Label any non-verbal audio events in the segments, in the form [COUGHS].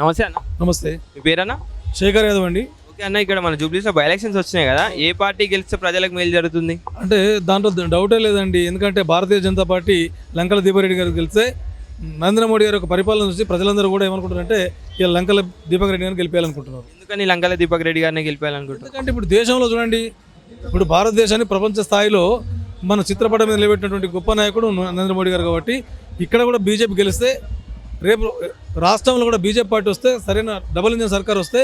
నమస్తే అన్న. నమస్తే. మీ పేరన్నా? శేఖర్ యాదవ్ అండి. ఓకే అన్న ఇక్కడ మన జూబ్లీస్లో బై ఎలక్షన్స్ వచ్చినాయి కదా ఏ పార్టీ గెలిస్తే ప్రజలకు మేలు జరుగుతుంది? అంటే దాంట్లో డౌటే లేదండి. ఎందుకంటే భారతీయ జనతా పార్టీ లంకల దీపారెడ్డి గారు గెలిస్తే నరేంద్ర మోడీ గారి యొక్క పరిపాలన చూసి ప్రజలందరూ కూడా ఏమనుకుంటారంటే ఇక లంకల దీపక్ రెడ్డి గారిని గెలిపేయాలనుకుంటున్నారు. ఎందుకని లంకల దీపక్ రెడ్డి గారిని గెలిపేయాలనుకుంటున్నారు? ఎందుకంటే ఇప్పుడు దేశంలో చూడండి ఇప్పుడు భారతదేశాన్ని ప్రపంచ స్థాయిలో మన చిత్రపటం మీద నిలబెట్టినటువంటి గొప్ప నాయకుడు నరేంద్ర మోడీ గారు కాబట్టి ఇక్కడ కూడా బీజేపీ గెలిస్తే రేపు రాష్ట్రంలో కూడా బీజేపీ పార్టీ వస్తే సరైన డబుల్ ఇంజన్ సర్కార్ వస్తే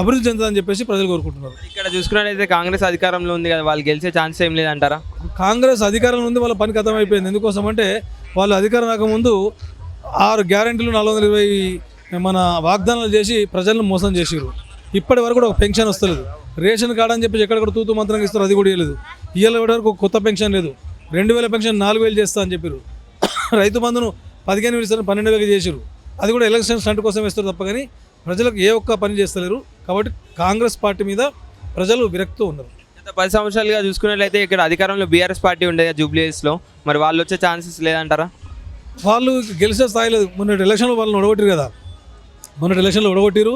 అభివృద్ధి చెందుతుందని చెప్పేసి ప్రజలు కోరుకుంటున్నారు. ఇక్కడ చూసుకున్నట్టయితే కాంగ్రెస్ అధికారంలో ఉంది కదా వాళ్ళు గెలిచే ఛాన్స్ ఏం లేదంటారా? కాంగ్రెస్ అధికారంలో ఉంది వాళ్ళ పని కథం అయిపోయింది ఎందుకోసం అంటే వాళ్ళు అధికారం రాకముందు ఆరు గ్యారెంటీలు నాలుగు వందల ఇరవై మన వాగ్దానాలు చేసి ప్రజలను మోసం చేసిరు ఇప్పటి వరకు కూడా ఒక పెన్షన్ వస్తలేదు. రేషన్ కార్డు అని చెప్పి ఎక్కడెక్కడ తూతూ మంత్రంగా ఇస్తారు అది కూడా ఇవ్వలేదు ఇవాళ వరకు కొత్త పెన్షన్ లేదు. రెండు వేల పెన్షన్ నాలుగు వేలు చేస్తా అని చెప్పారు [COUGHS] రైతు బంధును పదిహేను వేలు పన్నెండు వేలు చేసిరు అది కూడా ఎలక్షన్ స్టంట్ కోసం ఇస్తారు తప్ప కానీ ప్రజలకు ఏ ఒక్క పని చేస్తలేరు. కాబట్టి కాంగ్రెస్ పార్టీ మీద ప్రజలు విరక్తూ ఉన్నారు. గత పది సంవత్సరాలుగా చూసుకున్నట్లయితే ఇక్కడ అధికారంలో బీఆర్ఎస్ పార్టీ ఉండేది జూబ్లీస్లో మరి వాళ్ళు వచ్చే ఛాన్సెస్ లేదంటారా? వాళ్ళు గెలిచే స్థాయి లేదు. మొన్నటి ఎలక్షన్లో వాళ్ళని ఓడగొట్టారు కదా. మొన్నటి ఎలక్షన్లో ఓడగొట్టారు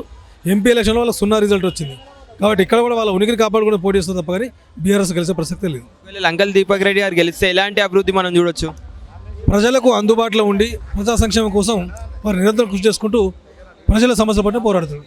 ఎంపీ ఎలక్షన్లో వాళ్ళకి సున్నా రిజల్ట్ వచ్చింది. కాబట్టి ఇక్కడ కూడా వాళ్ళ ఉనికిని కాపాడుకుని పోటీ చేస్తుంది తప్ప కానీ బీఆర్ఎస్ గెలిచే ప్రసక్తే లేదు. లంకల దీపక్ రెడ్డి గారు గెలిస్తే ఎలాంటి అభివృద్ధి మనం చూడొచ్చు? ప్రజలకు అందుబాటులో ఉండి ప్రజా సంక్షేమం కోసం వారు నిరంతరం కృషి చేసుకుంటూ ప్రజల సమస్య పట్ల పోరాడుతారు